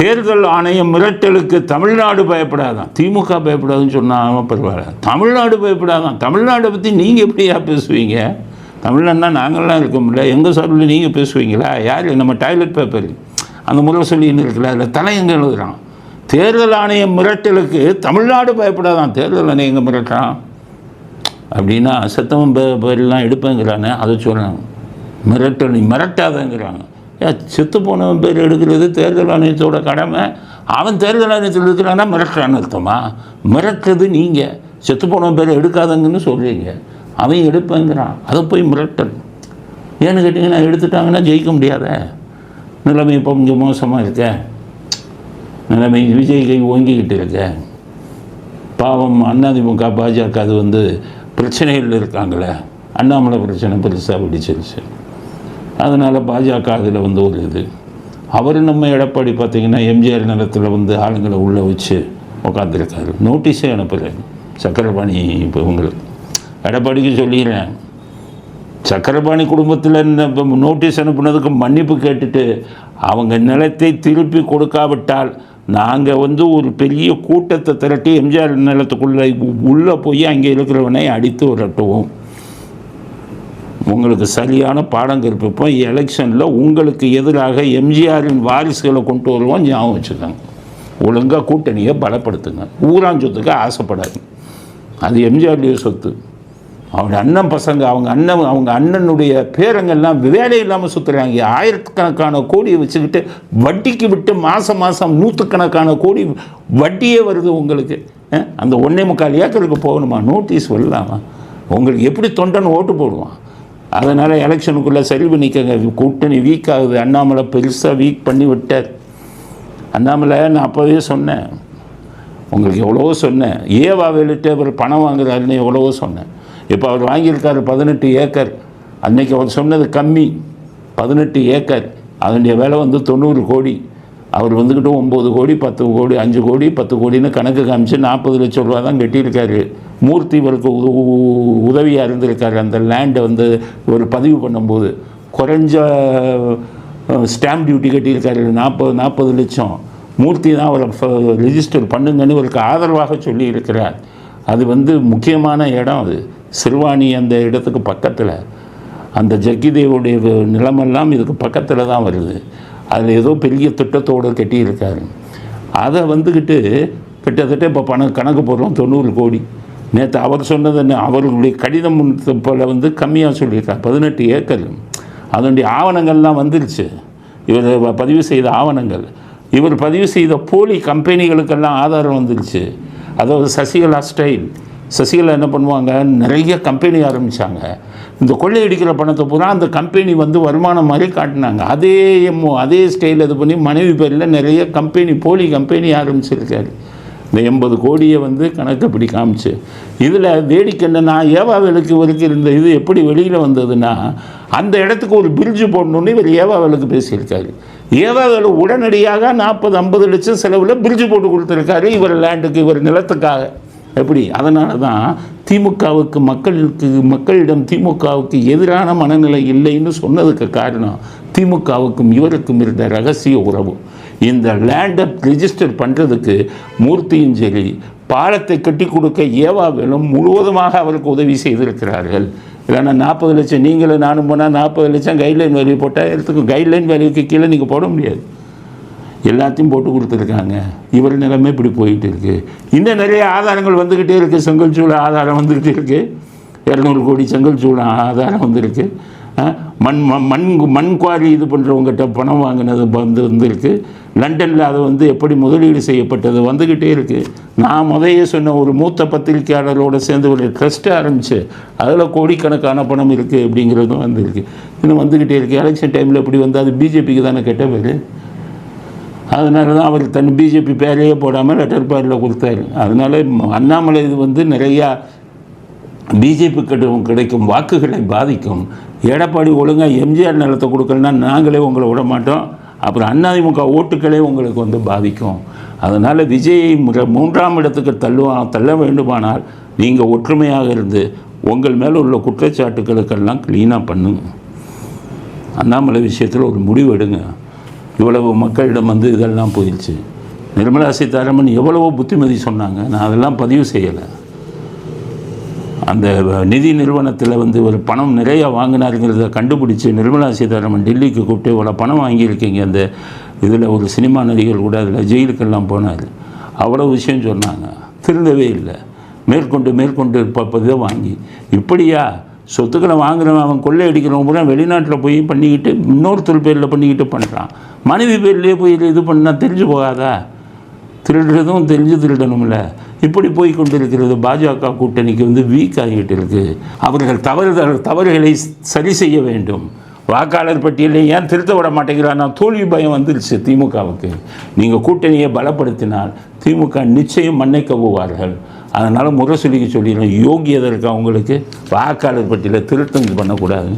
தேர்தல் ஆணையம் மிரட்டலுக்கு தமிழ்நாடு பயப்படாதான். திமுக பயப்படாதுன்னு சொன்னாலும் பரவாயில்ல. தமிழ்நாடு பயப்படாதான். தமிழ்நாடை பற்றி நீங்கள் எப்படியா பேசுவீங்க? தமிழ்நாடுனா நாங்கள்லாம் இருக்க முடியல எங்கள் சார்பில் நீங்கள் பேசுவீங்களா? யார்? நம்ம டாய்லெட் பேப்பர். அந்த முறை சொல்லின்னு இருக்குல்ல அதில் தலையங்க எழுதுறான்? தேர்தல் ஆணையம் மிரட்டலுக்கு தமிழ்நாடு பயப்படாதான். தேர்தல் ஆணையம் எங்கே மிரட்டுறான்? அப்படின்னா செத்தவன் பேர்லாம் எடுப்பேங்கிறானே அதை சொல்கிறாங்க மிரட்டல் நீ மிரட்டாதங்கிறாங்க. செத்து போனவன் பேர் எடுக்கிறது தேர்தல் ஆணையத்தோட கடமை. அவன் தேர்தல் ஆணையத்தில் இருக்கிறான்னா மிரட்டுறான்னு அர்த்தமா? மிரட்டுறது நீங்கள் செத்து போனவன் பேர் எடுக்காதங்கன்னு சொல்கிறீங்க அவன் எடுப்பேங்கிறான். அதை போய் மிரட்டல். ஏன்னு கேட்டிங்கன்னா எடுத்துட்டாங்கன்னா ஜெயிக்க முடியாத. நிலைமை இப்போ கொஞ்சம் மோசமாக இருக்க. நிலைமை விஜய் கை ஓங்கிக்கிட்டு இருக்க. பாவம் அதிமுக பாஜக அது வந்து பிரச்சனைகள் இருக்காங்களே. அண்ணாமலை பிரச்சனை பெருசாக வெடிச்சிருச்சு. அதனால் பாஜக அதில் வந்து ஒரு இது அவர் நம்ம எடப்பாடி பார்த்திங்கன்னா எம்ஜிஆர் நிலத்தில் வந்து ஆளுங்களை உள்ளே வச்சு உட்காந்துருக்காரு நோட்டீஸே அனுப்புகிறேன் சக்கரபாணி இப்போ உங்களுக்கு. எடப்பாடிக்கு சொல்லிடுறேன். சக்கரபாணி குடும்பத்தில் இந்த நோட்டீஸ் அனுப்புனதுக்கு மன்னிப்பு கேட்டுட்டு அவங்க நிலத்தை திருப்பி கொடுக்காவிட்டால் நாங்கள் வந்து ஒரு பெரிய கூட்டத்தை திரட்டி எம்ஜிஆர் நிலத்துக்குள்ளே உள்ளே போய் அங்கே இருக்கிறவனை அடித்து விரட்டுவோம். உங்களுக்கு சரியான பாடம் கற்பிப்போம். எலெக்ஷனில் உங்களுக்கு எதிராக எம்ஜிஆரின் வாரிசுகளை கொண்டு வருவோம் ஞாபகம் வச்சுக்கோங்க. ஒழுங்காக கூட்டணியை பலப்படுத்துங்க. ஊராஞ்சொத்துக்கு ஆசைப்படாது. அது எம்ஜிஆருடைய சொத்து. அவங்க அண்ணன் பசங்க அவங்க அண்ணன் அவங்க அண்ணனுடைய பேரங்கள்லாம் வேலை இல்லாமல் சுற்றுறாங்க ஆயிரக்கணக்கான கோடியை வச்சுக்கிட்டு வட்டிக்கு விட்டு மாதம் மாதம் நூற்றுக்கணக்கான கோடி வட்டியே வருது உங்களுக்கு. அந்த ஒன்றே முக்கால் ஏக்கருக்கு போகணுமா? நோட்டீஸ் வரலாமா? உங்களுக்கு எப்படி தொண்டன் ஓட்டு போடுவான். அதனால் எலெக்ஷனுக்குள்ளே சரி பண்ணிக்கங்க கூட்டணி வீக் ஆகுது. அண்ணாமலை பெருசாக வீக் பண்ணி விட்டார். அண்ணாமலை நான் அப்போவே சொன்னேன். உங்களுக்கு எவ்வளவோ சொன்னேன். ஏவா வெளிட்டு அவர் பணம் வாங்குறாருன்னு எவ்வளவோ சொன்னேன். இப்போ அவர் வாங்கியிருக்காரு பதினெட்டு ஏக்கர். அன்னைக்கு அவர் சொன்னது கம்மி. பதினெட்டு ஏக்கர். அதனுடைய விலை வந்து தொண்ணூறு கோடி. அவர் வந்துக்கிட்டு ஒம்பது கோடி பத்து கோடி அஞ்சு கோடி பத்து கோடின்னு கணக்கு காமிச்சு நாற்பது லட்சம் ரூபா தான் கட்டியிருக்காரு. மூர்த்தி இவருக்கு உத- உ- உதவியாக இருந்திருக்காரு. அந்த லேண்டை வந்து ஒரு பதிவு பண்ணும்போது குறைஞ்ச ஸ்டாம்ப் டியூட்டி கட்டியிருக்காரு. நாற்பது நாற்பது லட்சம். மூர்த்தி தான் அவரை ரிஜிஸ்டர் பண்ணுங்கன்னு இவருக்கு ஆதரவாக சொல்லி இருக்கிறார் அது வந்து முக்கியமான இடம் அது. சிறுவாணி அந்த இடத்துக்கு பக்கத்தில். அந்த ஜக்கிதேவுடைய நிலமெல்லாம் இதுக்கு பக்கத்தில் தான் வருது. அதில் ஏதோ பெரிய திட்டத்தோடு கட்டியிருக்காரு. அதை வந்துக்கிட்டு கிட்டத்தட்ட இப்போ பணம் கணக்கு போடுறோம் தொண்ணூறு கோடி. நேற்று அவர் சொன்னது என்ன? அவர்களுடைய கடிதம் போல் வந்து கம்மியாக சொல்லியிருக்கார். பதினெட்டு ஏக்கர். அதனுடைய ஆவணங்கள்லாம் வந்துருச்சு. இவர் பதிவு செய்த ஆவணங்கள். இவர் பதிவு செய்த போலி கம்பெனிகளுக்கெல்லாம் ஆதாரம் வந்துருச்சு. அதாவது சசிகலா ஸ்டைல். சசிகலா என்ன பண்ணுவாங்க? நிறைய கம்பெனி ஆரம்பித்தாங்க இந்த கொள்ளையடிக்கிற பணத்தை பூரா அந்த கம்பெனி வந்து வருமானம் மாதிரி காட்டினாங்க. அதே எம்மோ அதே ஸ்டைலில் இது பண்ணி மனைவி பேரில் நிறைய கம்பெனி போலி கம்பெனி ஆரம்பிச்சிருக்காரு. இந்த எண்பது கோடியை வந்து கணக்கு இப்படி காமிச்சு. இதில் வேடிக்கை ஏவா ஏவாவேலுக்கு இவருக்கு இருந்த இது எப்படி வெளியில் வந்ததுன்னா அந்த இடத்துக்கு ஒரு பிரிட்ஜு போடணுன்னு இவர் ஏவாவேலுக்கு பேசியிருக்காரு. ஏவாவேலு உடனடியாக நாற்பது ஐம்பது லட்சம் செலவில் பிரிட்ஜு போட்டு கொடுத்துருக்காரு இவர் லேண்டுக்கு இவர் நிலத்துக்காக. எப்படி? அதனால தான் திமுகவுக்கு மக்களுக்கு மக்களிடம் திமுகவுக்கு எதிரான மனநிலை இல்லைன்னு சொன்னதுக்கு காரணம் திமுகவுக்கும் இவருக்கும் இருந்த ரகசிய உறவு. இந்த லேண்டை ரிஜிஸ்டர் பண்ணுறதுக்கு மூர்த்தியும் சரி பாலத்தை கட்டி கொடுக்க ஏவாவிலும் முழுவதுமாக அவருக்கு உதவி செய்திருக்கிறார்கள். இல்லைன்னா நாற்பது லட்சம் நீங்களும் நானும் போனால் நாற்பது லட்சம் கைட்லைன் வேல்யூ போட்டால் எடுத்துக்கும் கைட்லைன் வேல்யூக்கு கீழே நீங்கள் போட முடியாது. எல்லாத்தையும் போட்டு கொடுத்துருக்காங்க. இவர் நிலைமை இப்படி போயிட்டு இருக்கு. இன்னும் நிறைய ஆதாரங்கள் வந்துக்கிட்டே இருக்குது செங்கல் சூளை ஆதாரம் வந்துக்கிட்டே இருக்குது இரநூறு கோடி செங்கல் சூளை ஆதாரம் வந்திருக்கு. மண் மண் மண் குவாரி இது பண்ணுறவங்ககிட்ட பணம் வாங்கினது வந்து இருந்திருக்கு. லண்டனில் அது வந்து எப்படி முதலீடு செய்யப்பட்டது வந்துக்கிட்டே இருக்குது நான் முதையே சொன்ன ஒரு மூத்த பத்திரிகையாளரோடு சேர்ந்து ஒரு ட்ரஸ்ட்டு ஆரம்பித்து அதில் கோடிக்கணக்கான பணம் இருக்குது அப்படிங்கிறதும் வந்திருக்கு. இன்னும் வந்துக்கிட்டே இருக்குது எலெக்ஷன் டைமில் இப்படி வந்து அது பிஜேபிக்கு தானே கெட்ட பேர் அதனால தான் அவர் தன் பிஜேபி பேரையே போடாமல் லெட்டர் பேரில் கொடுத்தாரு. அதனால அண்ணாமலை இது வந்து நிறையா பிஜேபி கிடைக்கும் வாக்குகளை பாதிக்கும். எடப்பாடி ஒழுங்காக எம்ஜிஆர் நிலத்தை கொடுக்கலன்னா நாங்களே உங்களை விட மாட்டோம். அப்புறம் அதிமுக ஓட்டுகளே உங்களுக்கு வந்து பாதிக்கும். அதனால் விஜயை மூன்றாம் இடத்துக்கு தள்ளுவா தள்ள வேண்டுமானால் நீங்கள் ஒற்றுமையாக இருந்து உங்கள் மேலே உள்ள குற்றச்சாட்டுகளுக்கெல்லாம் க்ளீனாக பண்ணுங்க. அண்ணாமலை விஷயத்தில் ஒரு முடிவு எடுங்க. இவ்வளவு மக்களிடம் வந்து இதெல்லாம் போயிடுச்சு. நிர்மலா சீதாராமன் எவ்வளவோ புத்திமதி சொன்னாங்க. நான் அதெல்லாம் பதிவு செய்யலை. அந்த நிதி நிறுவனத்தில் வந்து ஒரு பணம் நிறைய வாங்கினாருங்கிறத கண்டுபிடிச்சி நிர்மலா சீதாராமன் டெல்லிக்கு கூப்பிட்டு இவ்வளோ பணம் வாங்கியிருக்கீங்க. அந்த இதில் ஒரு சினிமா நடிகர் கூட அதில் ஜெயிலுக்கெல்லாம் போனார். அவ்வளோ விஷயம் சொன்னாங்க. திருந்தவே இல்லை. மேற்கொண்டு மேற்கொண்டு பார்ப்பதை வாங்கி. இப்படியா? சொத்துக்களை வாங்குறவன் அவன் கொள்ளை அடிக்கிறவன் பூரா வெளிநாட்டில் போய் பண்ணிக்கிட்டு இன்னொருத்தர் பேரில் பண்ணிக்கிட்டு பண்ணுறான் மனைவி பேர்லேயே போய் இது பண்ணால் தெரிஞ்சு போகாதா? திருடுறதும் தெரிஞ்சு திருடணும்ல. இப்படி போய் கொண்டிருக்கிறது பாஜக கூட்டணிக்கு வந்து வீக் ஆகிட்டு இருக்கு. அவர்கள் தவறுதல் தவறுகளை சரி செய்ய வேண்டும். வாக்காளர் பட்டியலை ஏன் திருத்த விட மாட்டேங்கிறான்னா தோல்வி பயம் வந்துருச்சு திமுகவுக்கு. நீங்கள் கூட்டணியை பலப்படுத்தினால் திமுக நிச்சயம் மண்ணை கவுவார்கள் அதனால் முரசொலிக்கு சொல்லிடலாம் யோகியதை அவங்களுக்கு வாக்காளர் பட்டியலை திருத்தம் பண்ணக்கூடாது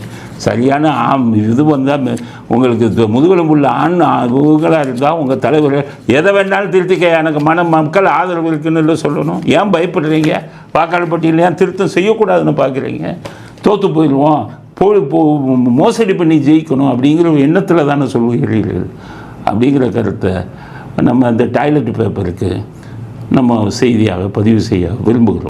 சரியான ஆம் இது வந்தால் உங்களுக்கு முதுகெலும்புள்ள ஆண் ஆகுகளாக இருந்தால் உங்கள் தலைவர் எதை வேணாலும் திருத்திக்க எனக்கு மன மக்கள் ஆதரவு இருக்குன்னு இல்லை சொல்லணும். ஏன் பயப்படுறீங்க? வாக்காளர் பட்டியல் ஏன் திருத்தம் செய்யக்கூடாதுன்னு பார்க்குறீங்க தோற்று போயிடுவோம் போ போ மோசடி பண்ணி ஜெயிக்கணும் அப்படிங்கிற ஒரு எண்ணத்தில் தானே சொல்லுகிறீர்கள். அப்படிங்கிற கருத்தை நம்ம அந்த டாய்லெட் பேப்பருக்கு நம்ம செய்தியாக பதிவு செய்ய விரும்புகிறோம்.